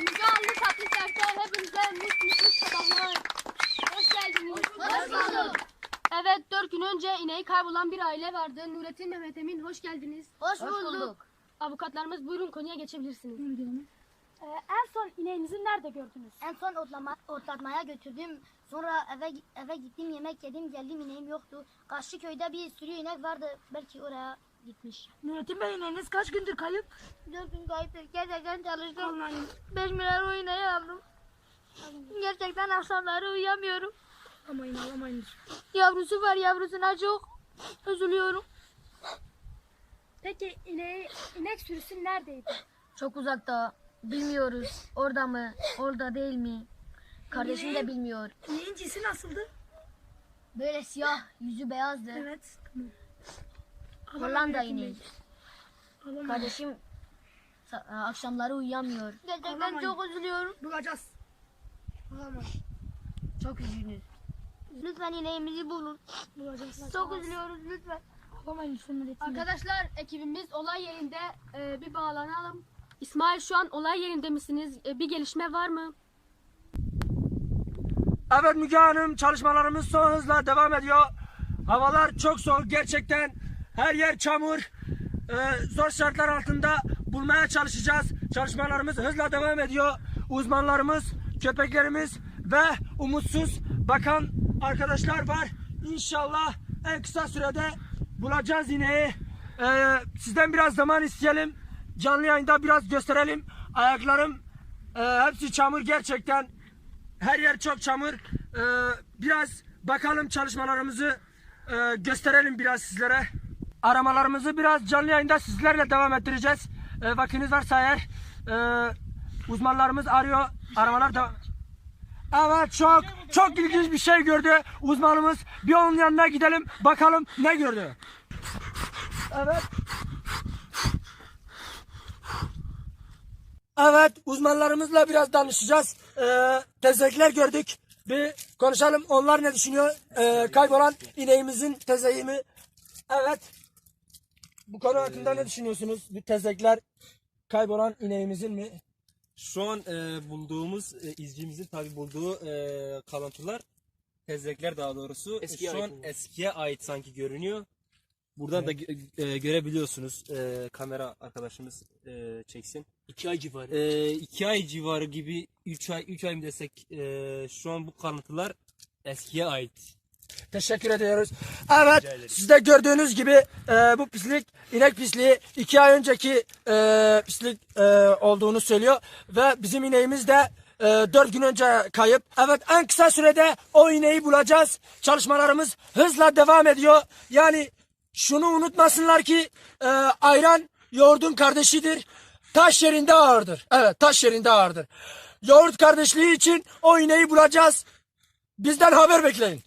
Mücadele tatlı sertler hepinize mutlu mutlu sabahlar. Hoş geldiniz. Hoş bulduk. Evet dört gün önce ineği kaybolan bir aile vardı. Nurettin Mehmet Emin hoş geldiniz. Hoş bulduk. Avukatlarımız buyurun konuya geçebilirsiniz. Ee, en son ineğinizi nerede gördünüz? En son otlama, otlatmaya götürdüm. Sonra eve eve gittim yemek yedim geldim ineğim yoktu. Karşı köyde bir sürü inek vardı. Belki oraya gitmiş. Nurettin Bey ineğiniz kaç gündür kayıp? Dört gün kayıptır. Gerçekten çalıştım. Vallahi 5 milyar o ineği aldım. Gerçekten akşamları uyuyamıyorum. alamayın alamayın. Yavrusu var yavrusuna çok üzülüyorum. Peki ineği, inek sürüsü neredeydi? Çok uzakta. Bilmiyoruz. Orada mı? Orada değil mi? Kardeşim de bilmiyor. İneğin cinsi nasıldı? Böyle siyah, yüzü beyazdı. Evet. Tamam. Hollanda Nurettin ineği. Bey. Alamayın. Kardeşim sa- akşamları uyuyamıyor. Gerçekten çok üzülüyorum. Bulacağız. Alamayın. Çok üzgünüz. Lütfen ineğimizi bulun. Bulacağız. Çok üzülüyoruz lütfen. Bey. Arkadaşlar ekibimiz olay yerinde e, bir bağlanalım. İsmail şu an olay yerinde misiniz? E, bir gelişme var mı? Evet Müge Hanım çalışmalarımız son hızla devam ediyor. Havalar çok soğuk gerçekten. Her yer çamur. Ee, zor şartlar altında bulmaya çalışacağız. Çalışmalarımız hızla devam ediyor. Uzmanlarımız, köpeklerimiz ve umutsuz bakan arkadaşlar var. İnşallah en kısa sürede bulacağız ineği. Ee, sizden biraz zaman isteyelim. Canlı yayında biraz gösterelim. Ayaklarım e, hepsi çamur gerçekten. Her yer çok çamur. Ee, biraz bakalım çalışmalarımızı e, gösterelim biraz sizlere. Aramalarımızı biraz canlı yayında sizlerle devam ettireceğiz. E, vaktiniz varsa eğer e, uzmanlarımız arıyor. Aramalar devam Evet çok çok ilginç bir şey gördü uzmanımız. Bir onun yanına gidelim bakalım ne gördü. Evet. Evet uzmanlarımızla biraz danışacağız. Ee, tezekler gördük. Bir konuşalım onlar ne düşünüyor? Ee, kaybolan ineğimizin tezeği mi? Evet. Bu konu hakkında ne düşünüyorsunuz? Bu tezekler kaybolan ineğimizin mi? Şu an e, bulduğumuz e, izcimizin tabi bulduğu e, kalıntılar tezekler daha doğrusu Eskiye şu ait an mi? eskiye ait sanki görünüyor. Buradan da gö- e, görebiliyorsunuz e, kamera arkadaşımız e, çeksin. İki ay civarı. E, iki ay civarı gibi üç ay üç ay mı desek e, şu an bu kalıntılar eskiye ait. Teşekkür ediyoruz. Evet, siz de gördüğünüz gibi e, bu pislik, inek pisliği iki ay önceki e, pislik e, olduğunu söylüyor. Ve bizim ineğimiz de e, dört gün önce kayıp. Evet, en kısa sürede o ineği bulacağız. Çalışmalarımız hızla devam ediyor. Yani şunu unutmasınlar ki e, ayran yoğurdun kardeşidir. Taş yerinde ağırdır. Evet, taş yerinde ağırdır. Yoğurt kardeşliği için o ineği bulacağız. Bizden haber bekleyin.